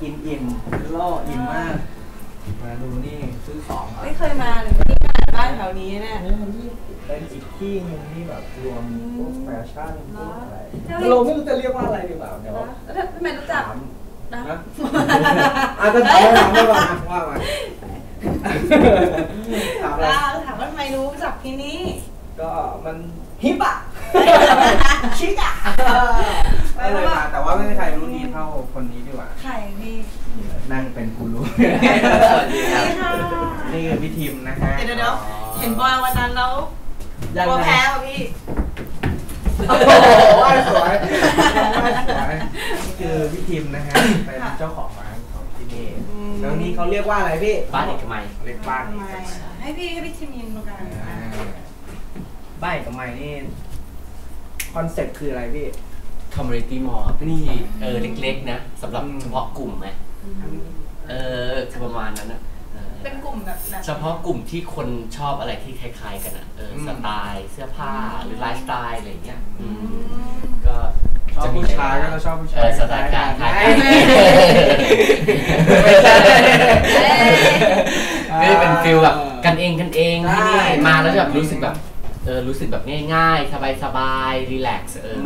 กินอิ่มล่ออิ่มมาก มาดูนี่ซื้อของอะไม่เคยมาเลยไม่ได้มาบ้านแถวนี้เนี่ยนี่นี่เป็นอีกที่หนึงที่แบบรวมพวกแฟชั่นพวกอะไรเหรอเราไม่รู้จะเรียกว่าอะไรดีกว่าเดี๋ยวแล้วทำไมรู้จักถามนะนะอาจจะถามถามไม่ว่าว่ามาถามอะไรอ่าถามว่าทำไมรู้จักที่นี่ก็มันฮิปอะชิคอะ ก็เลยมาแต่ว่าไม่มีใครรู้ดีเท่าคนนี้ดีกว่า ไข่พี่นั่งเป็นกูรู้สวัสดีครับค่ะนี่คือพี่ทิมนะฮะเดี๋ยวเดี๋ยวเห็นบอยวันนั้นแล้วยังกลัวไงแพ้ป่ะพี่ โอ้โหว่าสวยว่าสวยนี่คือพี่ทิมนะฮะ เป็นเจ้าของร้านของที่นี่อืมแล้วนี่เขาเรียกว่าอะไรพี่ บ้านเอกมัยเรียกบ้านทำไมให้พี่ให้พี่ทีมยืนตรงกลางอ่าบ้านเอกมัยนี่คอนเซ็ปต์คืออะไรพี่ community mall นี่เออเล็กๆนะสำหรับอืมเฉพาะกลุ่มไหมเออจะประมาณนั้นนะเออเป็นกลุ่มแบบแบบเฉพาะกลุ่มที่คนชอบอะไรที่คล้าย ๆ กันอะเอออมสไตล์เสื้อผ้าหรือไลฟ์สไตล์อะไรอย่างเงี้ยอือืมมก็ชอบผู้ชายก็จะชอบผู้ชายเออสไตล์การคล้ายกันไม่ใช่ก็จะเป็นฟิลแบบกันเองกันเองที่นี่ใช่มาแล้วจะแบบรู้สึกแบบ เออรู้สึกแบบง่ายๆ สบายๆ รีแลกซ์เออ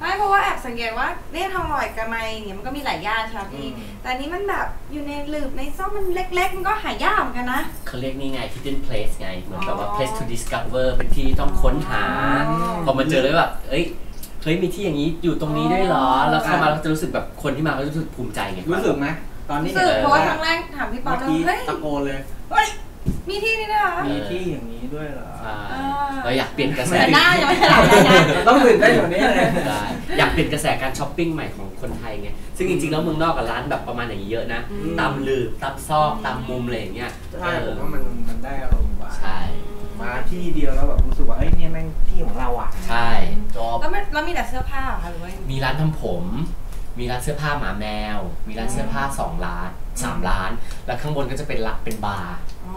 ไม่เพราะว่าแอบสังเกตว่าเนี่ยทองหล่อยกระไมเนี่ยมันก็มีหลายย่านใช่ไหมพี่ อืม แต่อันนี้มันแบบอยู่ในหลืบในซอกมันเล็ก ๆ มันก็หายากเหมือนกันนะ เขาเรียกนี่ไง hidden place ไง เหมือนแบบว่า อ๋อ place to discover เป็นที่ต้องค้นหา อ๋อ พอมาเจอแล้วแบบ เอ้ย เฮ้ย มีที่อย่างนี้อยู่ตรงนี้ด้วยเหรออ๋อแล้วเข้ามาแล้วจะรู้สึกแบบคนที่มาก็รู้สึกภูมิใจไง รู้สึกไหมตอนนี้รู้สึกห็นเพราะว่าครั้งแรกถามพี่ป๊อเมื่ปอแล้วกี้เฮ้ยตะโกนเลยเฮ้ย มีที่นี่ด้วยเหรอมีที่อย่างนี้ด้วยเหรอใช่อ่าเราอยากเปลี่ยนกระแสแต่หน้ายังไม่ขนาดนั้นนะต้องตื่นได้นกว่านี้เลยได้อยากเปลี่ยนกระแสการช้อปปิ้งใหม่ของคนไทยไง ซึ่งจริงๆแล้วเมืองนอกกับร้านแบบประมาณอย่างนี้เยอะนะอืมตามหลืบตามซอกตามมุมอะไรอย่างเงี้ยใช่เอผอมว่ามันมันได้อารมณ์กว่า ใช่ มาที่เดียวแล้วแบบรู้สึกว่าเอ้ยเนี่ยแม่งที่ของเราอะ ใช่จบแล้วมันแล้วมีแต่เสื้อผ้าเหรอคะหรือว่ามีร้านทำผม มีร้านเสื้อผ้าหมาแมว มีร้านเสื้อผ้าสองร้านสามร้าน แล้วข้างบนก็จะเป็นละเป็นบาร์อ๋อ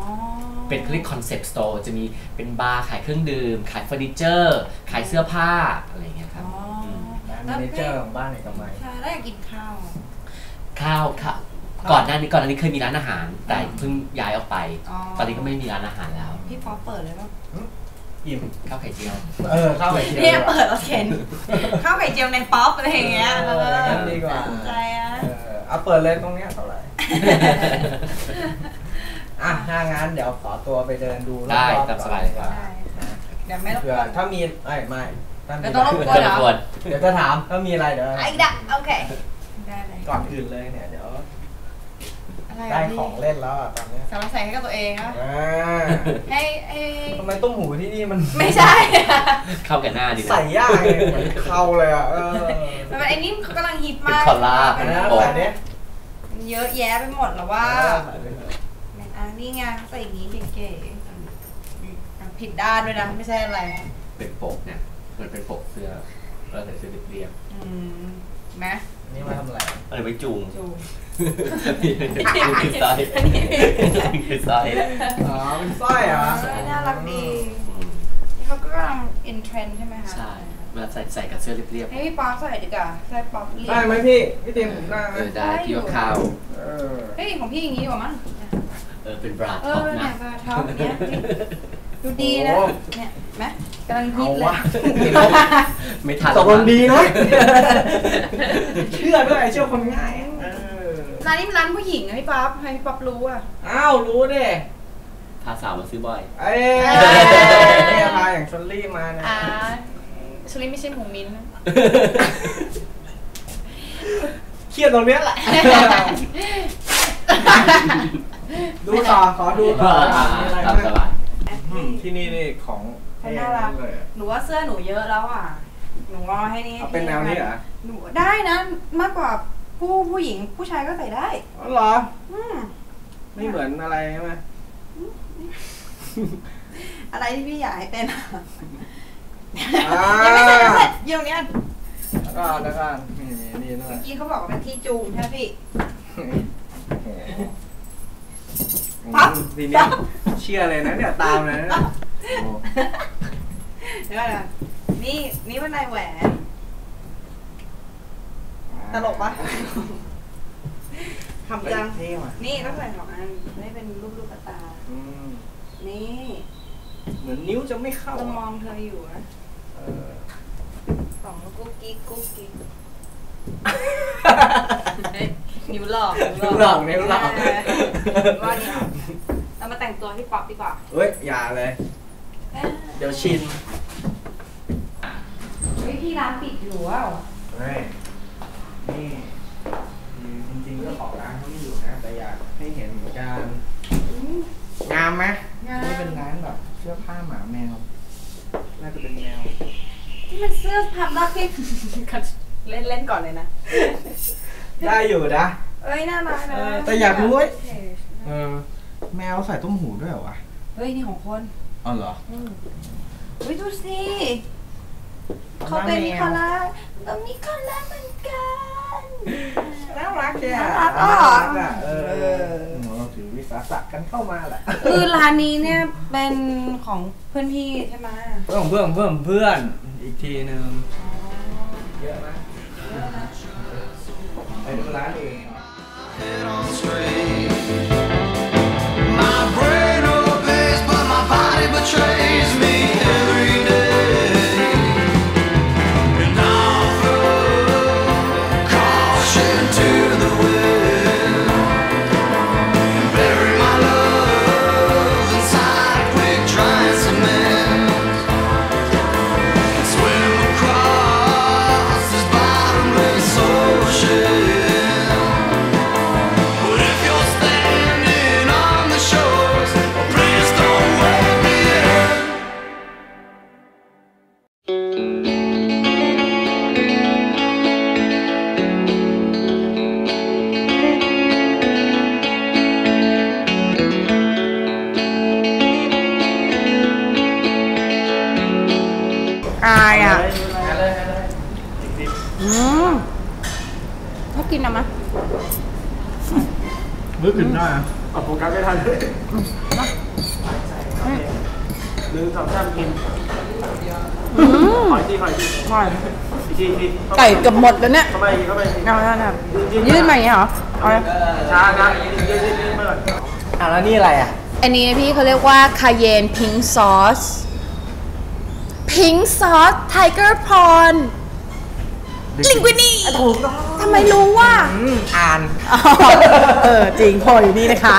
เป็นคลิกคอนเซ็ปต์สโตร์จะมีเป็นบาร์ขายเครื่องดื่ม ขายเฟอร์นิเจอร์ ขายเสื้อผ้าอะไรอย่างเงี้ยคอ๋รับอมร้านเมเนเจอร์ของบ้านเอกมัยใช่แล้วอยากกินข้าวข้าวค่ะก่อนหน้านี้ก่อนหน้านี้เคยมีร้านอาหาร แต่เพิ่งย้ายออกไปอ๋อตอนนี้ก็ไม่มีร้านอาหารแล้ว พี่ป๊อปเปิดเลยป่ะ อิ่มข้าวไข่เจียว เออข้าวไข่เจียวเนี่ยเปิดแล้วเข็นข้าวไข่เจียวในป๊อปอะไรอย่างเงี้ยเอองั้นดีกว่าสนใจอะเออเอาเปิดเลยตรงเนี้ยเท่าไหร่อะถ้างั้นเดี๋ยวขอตัวไปเดินดูรอบๆได้ก่อนตามสบายเลยครับได้เดี๋ยวไม่รบเผื่กอวนถ้ามีไอ้ยไม่ถ้ามีเดี๋ยวต้องรบกวนจะรบกวนเดี๋ยวจะถามถ้ามีอะไรเดี๋ยวไอ้ดักโอเคได้เลยก่อนอื่นเลยเนี่ยเดี๋ยว อะไรได้อะพี่ของเล่นแล้วอะตอนเนี้ยสำหรับใส่ให้กับตัวเองนะอ่าให้ให้ทำไมต้มหูที่นี่มันไม่ใช่เข้ากับหน้าดีนะ ใส่ยากไงเหมือนเข้าเลยอะเออมันเป็นไอ้นี่เขากำลังฮิตเป็นมากคอลลาอัเป็นนนั้นโปะใส่เนี้ยมันเยอะแยะไปหมดแล้วว่าใส่ไปเถอะอันนี้ไงใส่อย่างนี้เก๋ๆผิดด้านด้วยนะไม่ใช่อะไรเป็นปกเนี่ยมันเป็นปกเสื้อเราใส่เสื้อเรียบอืมเห็นไหม นี่มาทำอะไรๆเอาไปจูงจูนี่คือสร้อยนี่คือสร้อยอ๋อเป็นสร้อยเหรอใช่น่ารักดีอืมนี่เขาก็กำลังอินเทรนด์ใช่ไหมคะ ใช่เวลาใส่ใส่กับเสื้อเรียบให้พี่ป๊อปใส่ดีกว่าใส่ป๊อปเรียได้ไหมพี่ พี่เตรียมผมได้ๆไหมเออได้พี่ว่าข้าวเออเฮ้ยของพี่อย่างนี้ดีกว่ามั้งเออเป็นบราเอท็อปอเนี่นะยบาร์ท็อปอย่างเงี้ยดูดีนะเนี่ยเห็นไหม กำลังฮิตเอาเลวะยไม่ทันตกลงดีนะ เชื่อด้วยเชื่อคนง่ายเออร้านนี้มันร้านผู้หญิงนะพี่ป๊อปให้พี่ป๊อปรู้อะ อ้าวรู้ดิพาสาวมาซื้อบ่อย เอ้ยเนี่ยพาอย่างชลลี่มาเนี่ยอ่าชลิไม่ใช่หมูมิ้นท์นะเครียดตรงเนี้ยแหละ ดูต่อขอดูต่อมีอะไรตามสบ้างบาย อืมที่นี่นี่ของแพงน่ารัก เลยอะ หนูว่าเสื้อหนูเยอะแล้วอะ หนูว่าให้นี่เอาเป็นแนวนี้เหรอ หนูได้นะ มากกว่าผู้ผู้หญิงผู้ชายก็ใส่ได้ อ๋อเหรอ อืมไม่เหมือนอะไรใช่ไหมอะไรที่พี่อยากให้เป็นอะอ่ายังไม่ใส่เสร็จเดี๋ยวเนี้ยแล้วก็แล้วก็นี่มีนี่ด้วเมื่ยอกี้เขาบอกว่าเป็นที่จูงใช่ไหมพี่ปั๊บ ทีเนี้ย เชื่อเลยนะเนี่ยตามเลยนะโอ้เดี๋ยวก่อนนะนี่นี่เป็นนายแหวนตลกปะทำจัง เท่ว่ะนี่ต้องใส่สองอันไม่เป็นรูปลูกตา อืมนี่เหมือนนิ้วจะไม่เข้าเรามอะองเธออยู่นะเออสองกุ๊กกิ๊กกุ๊กกิ๊กเฮ้ยนิ้วหลอกนิ้วหลอกนิ้วหลอกเว่านี่เอาเรามา แต่งตัวพี่ป๊อปดีกว่า เฮ้ย อย่าเลยเอ้ยเดี๋ยวชินเฮ้ยที่ร้านปิดอยู่อะเฮ้ย นี่คือจริงๆเจ้าของร้านเขาไม่อยู่นะ แต่อยากให้เห็นเหมือนกันงามไหมงามนี่เป็นร้านแบบเสื้อผ้าหมาแมว น่าจะเป็นแมวที่มันเสื้อพับล็อกเก็ตเล่นเล่นก่อนเลยนะ ได้อยู่นะ เอ้ยน่ารักนะเออแต่อยากรู้เว้ยเออ แมวใส่ต้มหูด้วยเหรอวะเฮ้ยนี่ของคนอ๋อเหรอเฮ้ยดูสิเขาเป็นนิโคล่าเรานิโคล่าเหมือนกันน่ารักจ้ะน่ารักอะอะเออเราถือวิสาสะกันเข้ามาแหละคือร้านนี้เนี่ยเป็นของเพื่อนพี่ใช่ไหมเพื่อนเพื่อนเพื่อนเพื่อนอีกทีหนึ่งเยอะไหมไปดูร้านเอง อายอะมาเลยมาเลยดิบอืมถ้ากินอะมะๆมือขึ้นได้อะเอาโฟกัสไม่ทันเลยหนึ่งสองสามกินหอยที่หอยที่อร่อยอีกทีอีกทีไก่เกือบหมดแล้วเนี่ยเข้าไปอีกเข้าไปอีกเอาแล้วนะยื่นมาอย่างเงี้ยเหรอเอาเลยช้านะยืดยืดยืดเปิดอะแล้วนี่อะไรอะ อันนี้พี่เขาเรียกว่าคาเยนพิงซอส พิงซอสไทเกอร์พรลิงกุนี่ถูกต้องทำไมรู้ว่าอืมอ่าน เออ จริงพออยู่นี่นะคะ